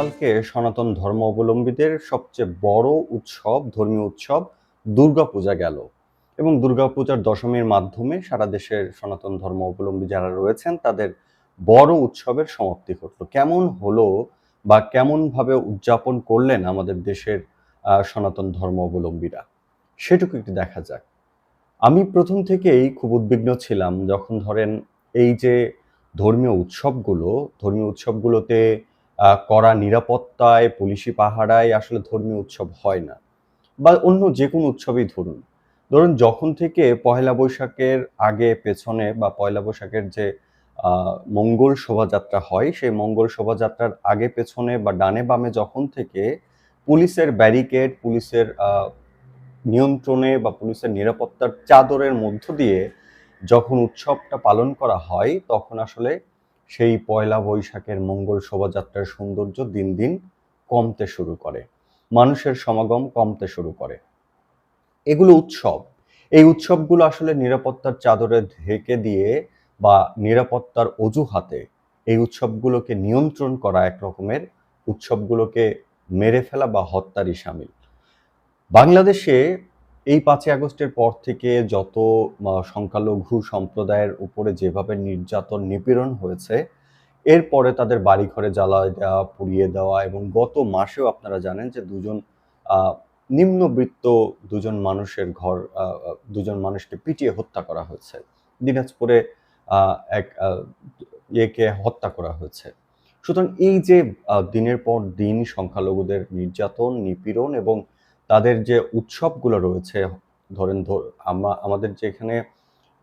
গতকালকে সনাতন ধর্ম অবলম্বীদের সবচেয়ে বড় উৎসব, ধর্মীয় উৎসব দুর্গাপূজা গেল। এবং দুর্গাপূজার দশমীর মাধ্যমে সারা দেশের সনাতন ধর্ম অবলম্বী যারা রয়েছেন, তাদের বড় উৎসবের সমাপ্তি ঘটলো। কেমন হলো বা কেমনভাবে উদযাপন করলেন আমাদের দেশের সনাতন ধর্ম অবলম্বীরা সেটুকু একটু দেখা যাক। আমি প্রথম থেকেই খুব উদ্বিগ্ন ছিলাম যখন ধরেন এই যে ধর্মীয় উৎসবগুলো, ধর্মীয় উৎসবগুলোতে কড়া নিরাপত্তায়, পুলিশি পাহারায় আসলে ধর্মীয় উৎসব হয় না। বা অন্য যে কোনো উৎসবই ধরুন। ধরুন যখন থেকে পয়লা বৈশাখের আগে পেছনে বা পয়লা বৈশাখের যে মঙ্গল শোভাযাত্রা হয়, সেই মঙ্গল শোভাযাত্রার আগে পেছনে বা ডানে বামে যখন থেকে পুলিশের ব্যারিকেড, পুলিশের নিয়ন্ত্রণে বা পুলিশের নিরাপত্তার চাদরের মধ্য দিয়ে যখন উৎসবটা পালন করা হয়, তখন আসলে সেই পয়লা বৈশাখের মঙ্গল শোভাযাত্রার সৌন্দর্য দিন দিন কমতে শুরু করে। মানুষের সমাগম কমতে শুরু করে। এগুলো উৎসব। এই উৎসবগুলো আসলে নিরাপত্তার চাদরে ঢেকে দিয়ে বা নিরাপত্তার অজুহাতে এই উৎসবগুলোকে নিয়ন্ত্রণ করা এক রকমের উৎসবগুলোকে মেরে ফেলা বা হত্যারই সামিল। বাংলাদেশে এই পাঁচই আগস্টের পর থেকে যত সংখ্যালঘু সম্প্রদায়ের উপরে যেভাবে নির্যাতন নিপীড়ন হয়েছে, এরপরে তাদের বাড়িঘরে জ্বালা দেওয়া, পুড়িয়ে দেওয়া এবং গত মাসেও আপনারা জানেন যে দুজন নিম্নবৃত্ত দুজন মানুষের ঘর দুজন মানুষকে পিটিয়ে হত্যা করা হয়েছে। দিনাজপুরে এক ইয়েকে হত্যা করা হয়েছে। সুতরাং এই যে দিনের পর দিন সংখ্যালঘুদের নির্যাতন, নিপীড়ন এবং তাদের যে উৎসবগুলো রয়েছে, ধরেন ধর- আমা- আমাদের যে এখানে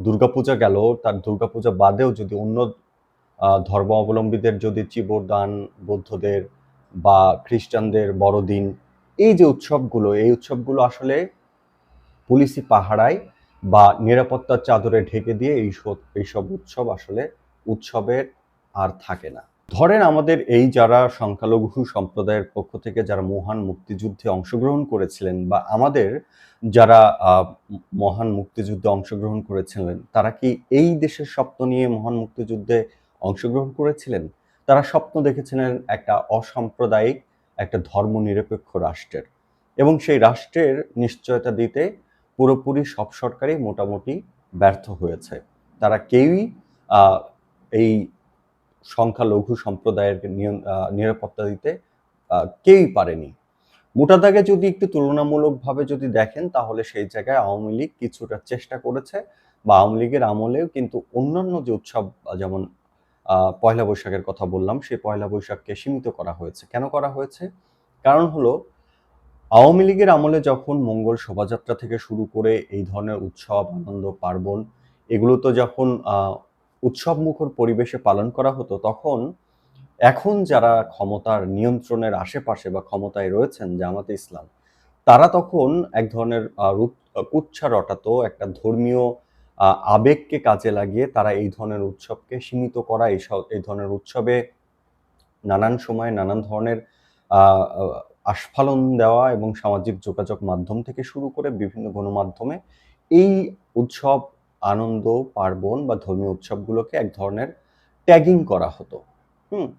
দুর্গাপূজা গেল, তার দুর্গাপূজা বাদেও যদি অন্য ধর্মাবলম্বীদের যদি চিবরদান বৌদ্ধদের বা খ্রিস্টানদের বড়দিন, এই যে উৎসবগুলো, এই উৎসবগুলো আসলে পুলিশি পাহারায় বা নিরাপত্তার চাদরে ঢেকে দিয়ে এইসব এইসব উৎসব আসলে উৎসবের আর থাকে না। ধরেন আমাদের এই যারা সংখ্যালঘু সম্প্রদায়ের পক্ষ থেকে যারা মহান মুক্তিযুদ্ধে অংশগ্রহণ করেছিলেন বা আমাদের যারা মহান মুক্তিযুদ্ধে অংশগ্রহণ করেছিলেন, তারা কি এই দেশের স্বপ্ন নিয়ে মহান মুক্তিযুদ্ধে অংশগ্রহণ করেছিলেন? তারা স্বপ্ন দেখেছিলেন একটা অসাম্প্রদায়িক, একটা ধর্মনিরপেক্ষ রাষ্ট্রের এবং সেই রাষ্ট্রের নিশ্চয়তা দিতে পুরোপুরি সব সরকারই মোটামুটি ব্যর্থ হয়েছে। তারা কেউই এই সংখ্যালঘু সম্প্রদায়ের নিরাপত্তা দিতে কেউই পারেনি। মোটা দাগে যদি একটু তুলনামূলকভাবে যদি দেখেন, তাহলে সেই জায়গায় আওয়ামী লীগ কিছুটা চেষ্টা করেছে বা আওয়ামী লীগের আমলেও কিন্তু অন্যান্য যে উৎসব, যেমন পয়লা বৈশাখের কথা বললাম, সেই পয়লা বৈশাখকে সীমিত করা হয়েছে। কেন করা হয়েছে? কারণ হলো, আওয়ামী লীগের আমলে যখন মঙ্গল শোভাযাত্রা থেকে শুরু করে এই ধরনের উৎসব, আনন্দ, পার্বণ, এগুলো তো যখন আহ, উৎসব মুখর পরিবেশে পালন করা হতো তখন এখন যারা ক্ষমতার নিয়ন্ত্রণের আশেপাশে বা ক্ষমতায় রয়েছেন জামাতে ইসলাম তারা তখন এক ধরনের কুচ্ছা রটাতো একটা ধর্মীয় আবেগকে কাজে লাগিয়ে তারা এই ধরনের উৎসবকে সীমিত করা এই এই ধরনের উৎসবে নানান সময় নানান ধরনের আস্ফালন দেওয়া এবং সামাজিক যোগাযোগ মাধ্যম থেকে শুরু করে বিভিন্ন গণমাধ্যমে এই উৎসব আনন্দ, পার্বণ বা ধর্মীয় উৎসবগুলোকে এক ধরনের ট্যাগিং করা হতো। হুম?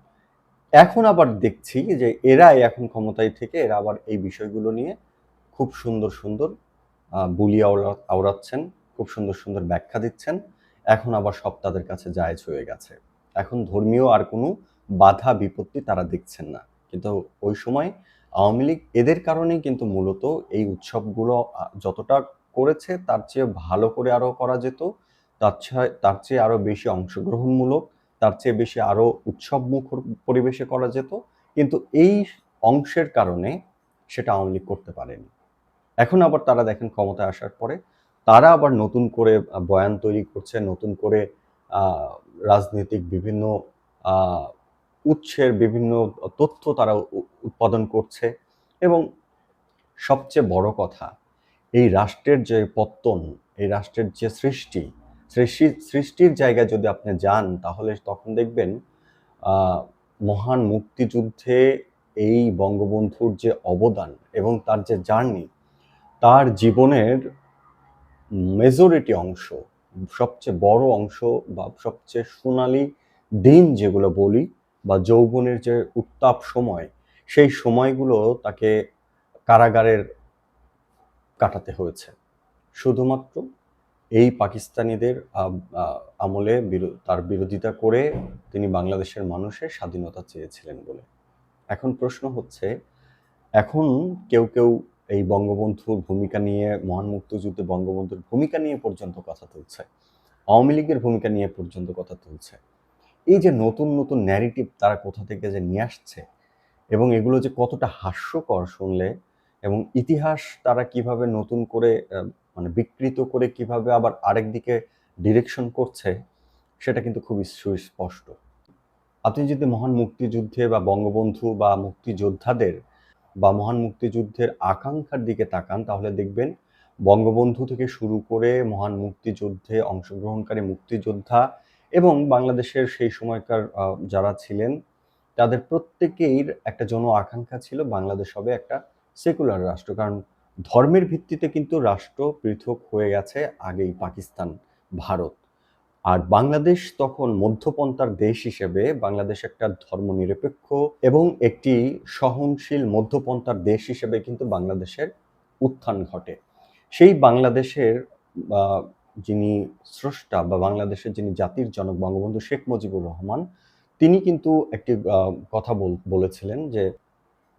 এখন আবার দেখছি যে এরাই এখন ক্ষমতায় থেকে এরা আবার এই বিষয়গুলো নিয়ে খুব সুন্দর সুন্দর বুলি আওড়া- আওড়াচ্ছেন, খুব সুন্দর সুন্দর ব্যাখ্যা দিচ্ছেন। এখন আবার সব তাদের কাছে জায়েজ হয়ে গেছে। এখন ধর্মীয় আর কোনো বাধা, বিপত্তি তারা দেখছেন না। কিন্তু ওই সময় আওয়ামী লীগ এদের কারণেই কিন্তু মূলত এই উৎসবগুলো যতটা করেছে, তার চেয়ে ভালো করে আরও করা যেত, তার চেয়ে তার চেয়ে আরও বেশি অংশগ্রহণমূলক, তার চেয়ে বেশি আরও উৎসব মুখর পরিবেশে করা যেত, কিন্তু এই অংশের কারণে সেটা আওয়ামী লীগ করতে পারেনি। এখন আবার তারা দেখেন ক্ষমতায় আসার পরে, তারা আবার নতুন করে বয়ান তৈরি করছে, নতুন করে রাজনৈতিক বিভিন্ন উৎসের বিভিন্ন তথ্য তারা উৎপাদন করছে এবং সবচেয়ে বড় কথা এই রাষ্ট্রের যে পত্তন, এই রাষ্ট্রের যে সৃষ্টি সৃষ্টি, সৃষ্টির জায়গায় যদি আপনি যান, তাহলে তখন দেখবেন মহান মুক্তিযুদ্ধে এই বঙ্গবন্ধুর যে অবদান এবং তার যে জার্নি, তার জীবনের মেজরিটি অংশ, সবচেয়ে বড় অংশ বা সবচেয়ে সোনালি দিন যেগুলো বলি বা যৌবনের যে উত্তাপ সময়, সেই সময়গুলো তাকে কারাগারের কাটাতে হয়েছে। শুধুমাত্র এই পাকিস্তানিদের আমলে তার বিরোধিতা করে তিনি বাংলাদেশের মানুষের স্বাধীনতা চেয়েছিলেন বলে। এখন প্রশ্ন হচ্ছে, এখন কেউ কেউ এই বঙ্গবন্ধুর ভূমিকা নিয়ে, মহান মুক্তিযুদ্ধে বঙ্গবন্ধুর ভূমিকা নিয়ে পর্যন্ত কথা তুলছে, আওয়ামী লীগের ভূমিকা নিয়ে পর্যন্ত কথা তুলছে। এই যে নতুন নতুন ন্যারেটিভ তারা কোথা থেকে যে নিয়ে আসছে এবং এগুলো যে কতটা হাস্যকর শুনলে এবং ইতিহাস তারা কীভাবে নতুন করে মানে বিকৃত করে কীভাবে আবার আরেক দিকে ডিরেকশন করছে, সেটা কিন্তু খুবই সুস্পষ্ট। আপনি যদি মহান মুক্তিযুদ্ধে বা বঙ্গবন্ধু বা মুক্তিযোদ্ধাদের বা মহান মুক্তিযুদ্ধের আকাঙ্ক্ষার দিকে তাকান, তাহলে দেখবেন বঙ্গবন্ধু থেকে শুরু করে মহান মুক্তিযুদ্ধে অংশগ্রহণকারী মুক্তিযোদ্ধা এবং বাংলাদেশের সেই সময়কার যারা ছিলেন, তাদের প্রত্যেকেই একটা জন আকাঙ্ক্ষা ছিল বাংলাদেশ হবে একটা সেকুলার রাষ্ট্র, কারণ ধর্মের ভিত্তিতে কিন্তু রাষ্ট্র পৃথক হয়ে গেছে আগেই পাকিস্তান, ভারত। আর বাংলাদেশ তখন মধ্যপন্থার দেশ হিসেবে বাংলাদেশ একটা ধর্মনিরপেক্ষ এবং একটি সহনশীল মধ্যপন্থার দেশ হিসেবে কিন্তু বাংলাদেশের উত্থান ঘটে। সেই বাংলাদেশের যিনি স্রষ্টা বা বাংলাদেশের যিনি জাতির জনক বঙ্গবন্ধু শেখ মুজিবুর রহমান, তিনি কিন্তু একটি কথা বলেছিলেন যে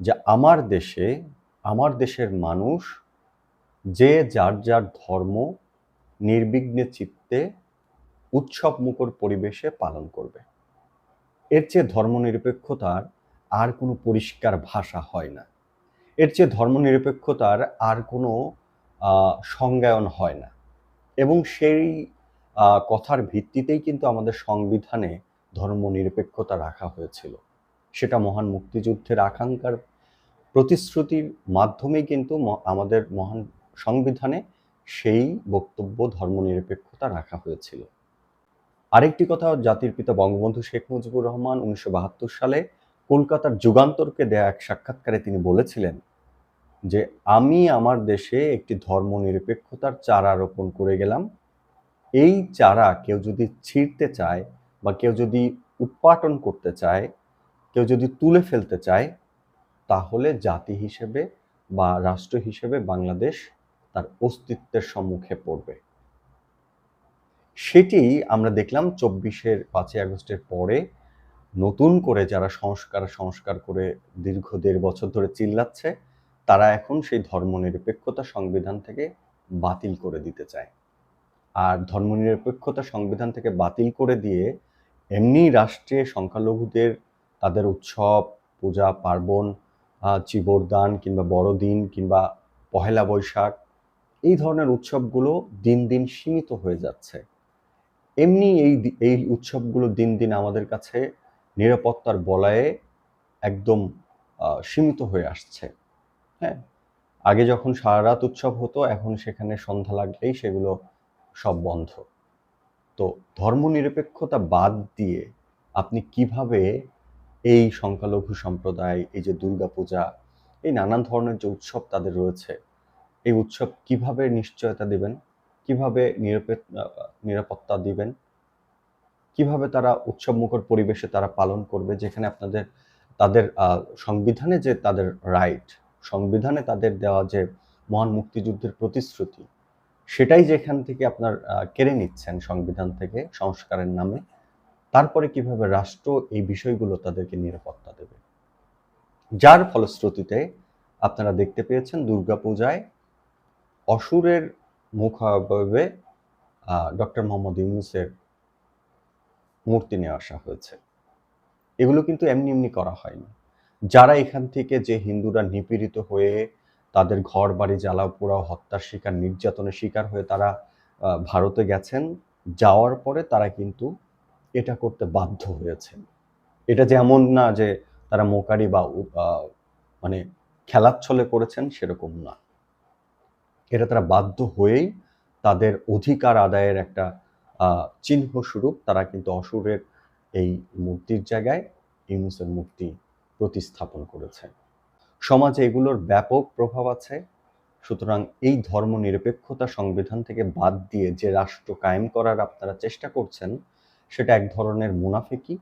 যে আমার দেশে আমার দেশের মানুষ যে যার যার ধর্ম, নির্বিঘ্নে চিত্তে উৎসব মুখর পরিবেশে পালন করবে। এর চেয়ে ধর্মনিরপেক্ষতার আর কোনো পরিষ্কার ভাষা হয় না। এর চেয়ে ধর্মনিরপেক্ষতার আর কোনো সংজ্ঞায়ন হয় না। এবং সেই কথার ভিত্তিতেই কিন্তু আমাদের সংবিধানে ধর্মনিরপেক্ষতা রাখা হয়েছিল। সেটা মহান মুক্তিযুদ্ধের আকাঙ্ক্ষার প্রতিশ্রুতির মাধ্যমে কিন্তু আমাদের মহান সংবিধানে সেই বক্তব্য ধর্মনিরপেক্ষতা রাখা হয়েছিল। আরেকটি কথা জাতির পিতা বঙ্গবন্ধু শেখ মুজিবুর রহমান উনিশশো বাহাত্তর সালে কলকাতার যুগান্তরকে দেয়া এক সাক্ষাৎকারে তিনি বলেছিলেন যে, আমি আমার দেশে একটি ধর্মনিরপেক্ষতার চারা রোপণ করে গেলাম। এই চারা কেউ যদি ছিঁড়তে চায় বা কেউ যদি উৎপাটন করতে চায়, কেউ যদি তুলে ফেলতে চায় তাহলে জাতি হিসেবে বা রাষ্ট্র হিসেবে বাংলাদেশ তার অস্তিত্বের সম্মুখে পড়বে। সেটি আমরা দেখলাম চব্বিশের পাঁচই আগস্টের পরে নতুন করে যারা সংস্কার সংস্কার করে দীর্ঘ দেড় বছর ধরে চিল্লাচ্ছে, তারা এখন সেই ধর্মনিরপেক্ষতা সংবিধান থেকে বাতিল করে দিতে চায়। আর ধর্মনিরপেক্ষতা সংবিধান থেকে বাতিল করে দিয়ে এমনি রাষ্ট্রে সংখ্যালঘুদের তাদের উৎসব, পূজা, পার্বণ চিবরদান কিংবা বড়দিন কিংবা পহেলা বৈশাখ, এই ধরনের উৎসবগুলো দিন দিন সীমিত হয়ে যাচ্ছে। এমনি এই এই উৎসবগুলো দিন দিন আমাদের কাছে নিরাপত্তার বলয়ে একদম সীমিত হয়ে আসছে। হ্যাঁ আগে যখন সারা রাত উৎসব হতো, এখন সেখানে সন্ধ্যা লাগলেই সেগুলো সব বন্ধ। তো ধর্মনিরপেক্ষতা বাদ দিয়ে আপনি কীভাবে এই সংখ্যালঘু সম্প্রদায়, এই যে দুর্গাপূজা, এই নানান ধরনের যে উৎসব তাদের রয়েছে, এই উৎসব কীভাবে নিশ্চয়তা দিবেন? কীভাবে নিরাপত্তা দিবেন? কীভাবে তারা উৎসব মুখর পরিবেশে তারা পালন করবে, যেখানে আপনাদের, তাদের সংবিধানে যে তাদের রাইট সংবিধানে তাদের দেওয়া যে মহান মুক্তিযুদ্ধের প্রতিশ্রুতি, সেটাই যেখান থেকে আপনার কেড়ে নিচ্ছেন সংবিধান থেকে, সংস্কারের নামে তারপরে কীভাবে রাষ্ট্র এই বিষয়গুলো তাদেরকে নিরাপত্তা দেবে? যার ফলশ্রুতিতে আপনারা দেখতে পেয়েছেন দুর্গাপূজায় অসুরের মুখাবয়বে ডক্টর মোহাম্মদ ইউনুসের মূর্তি নিয়ে আসা হয়েছে। এগুলো কিন্তু এমনি এমনি করা হয়নি। যারা এখান থেকে যে হিন্দুরা নিপীড়িত হয়ে তাদের ঘর বাড়ি জ্বালা পোড়া হত্যার শিকার, নির্যাতনের শিকার হয়ে তারা ভারতে গেছেন, যাওয়ার পরে তারা কিন্তু এটা করতে বাধ্য হয়েছেন এটা যেমন না যে তারা মোকারি বা মানে খেলাচ্ছলে করেছেন সেরকম না। এটা তারা বাধ্য হয়েই তাদের অধিকার আদায়ের একটা চিহ্ন স্বরূপ তারা কিন্তু অসুরের এই মূর্তির জায়গায় ইউনুসের মূর্তি প্রতিস্থাপন করেছে। সমাজে এগুলোর ব্যাপক প্রভাব আছে। সুতরাং এই ধর্ম নিরপেক্ষতা সংবিধান থেকে বাদ দিয়ে যে রাষ্ট্র কায়েম করার আপনারা চেষ্টা করছেন সেটা এক ধরনের মুনাফিকি,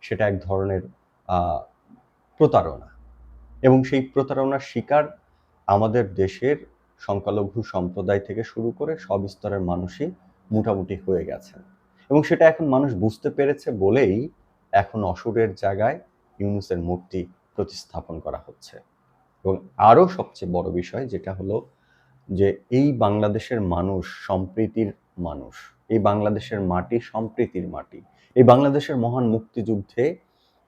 সেটা এক ধরনের প্রতারণা। এবং সেই প্রতারণার শিকার আমাদের দেশের সংখ্যালঘু সম্প্রদায় থেকে শুরু করে সব স্তরের মানুষই মোটামুটি হয়ে গেছেন। এবং সেটা এখন মানুষ বুঝতে পেরেছে বলেই এখন অসুরের জায়গায় ইউনুসের মূর্তি প্রতিস্থাপন করা হচ্ছে। এবং আরও সবচেয়ে বড় বিষয় যেটা হলো যে এই বাংলাদেশের মানুষ, সম্প্রীতির মানুষ এই বাংলাদেশের মাটি সম্প্রীতির মাটি। এই বাংলাদেশের মহান মুক্তিযুদ্ধে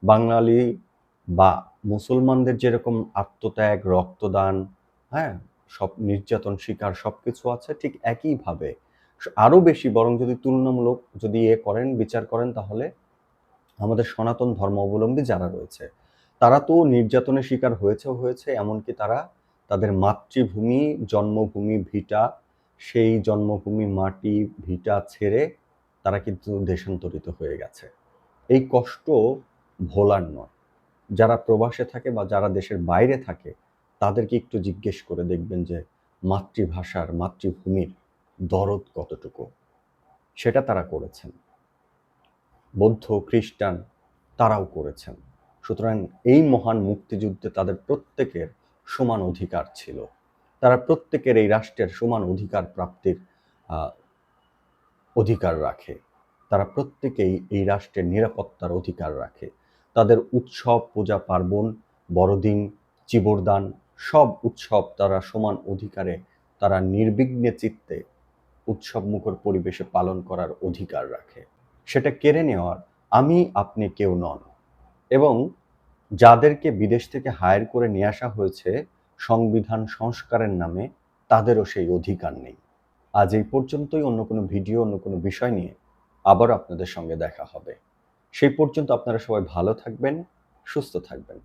বাঙালি বা মুসলমানদের যেরকম আত্মত্যাগ, রক্তদান হ্যাঁ সব নির্যাতন, শিকার সব কিছু আছে ঠিক একইভাবে। আরও বেশি, বরং যদি তুলনামূলক যদি এ করেন, বিচার করেন, তাহলে আমাদের সনাতন ধর্ম অবলম্বী যারা রয়েছে, তারা তো নির্যাতনের শিকার হয়েছে হয়েছে, এমনকি তারা তাদের মাতৃভূমি, জন্মভূমি, ভিটা সেই জন্মভূমি মাটি, ভিটা ছেড়ে তারা কিন্তু দেশান্তরিত হয়ে গেছে। এই কষ্ট ভোলার নয়। যারা প্রবাসে থাকে বা যারা দেশের বাইরে থাকে, তাদেরকে একটু জিজ্ঞেস করে দেখবেন যে মাতৃভাষার, মাতৃভূমির দরদ কতটুকু? সেটা তারা করেছেন। বৌদ্ধ, খ্রিস্টান তারাও করেছেন। সুতরাং এই মহান মুক্তিযুদ্ধে তাদের প্রত্যেকের সমান অধিকার ছিল। তারা প্রত্যেকের এই রাষ্ট্রের সমান অধিকার প্রাপ্তির অধিকার রাখে। তারা প্রত্যেকেই এই রাষ্ট্রের নিরাপত্তার অধিকার রাখে। তাদের উৎসব, পূজা, পার্বণ, বড়দিন, চিবরদান সব উৎসব তারা সমান অধিকারে, তারা নির্বিঘ্নে চিত্তে উৎসব মুখর পরিবেশে পালন করার অধিকার রাখে। সেটা কেড়ে নেওয়ার আমি আপনি কেউ নন। এবং যাদেরকে বিদেশ থেকে হায়ার করে নিয়ে আসা হয়েছে সংবিধান সংস্কারের নামে তাদেরও সেই অধিকার নেই। আজ এই পর্যন্তই, অন্য কোনো ভিডিও, অন্য কোনো বিষয় নিয়ে আবার আপনাদের সঙ্গে দেখা হবে। সেই পর্যন্ত আপনারা সবাই ভালো থাকবেন, সুস্থ থাকবেন।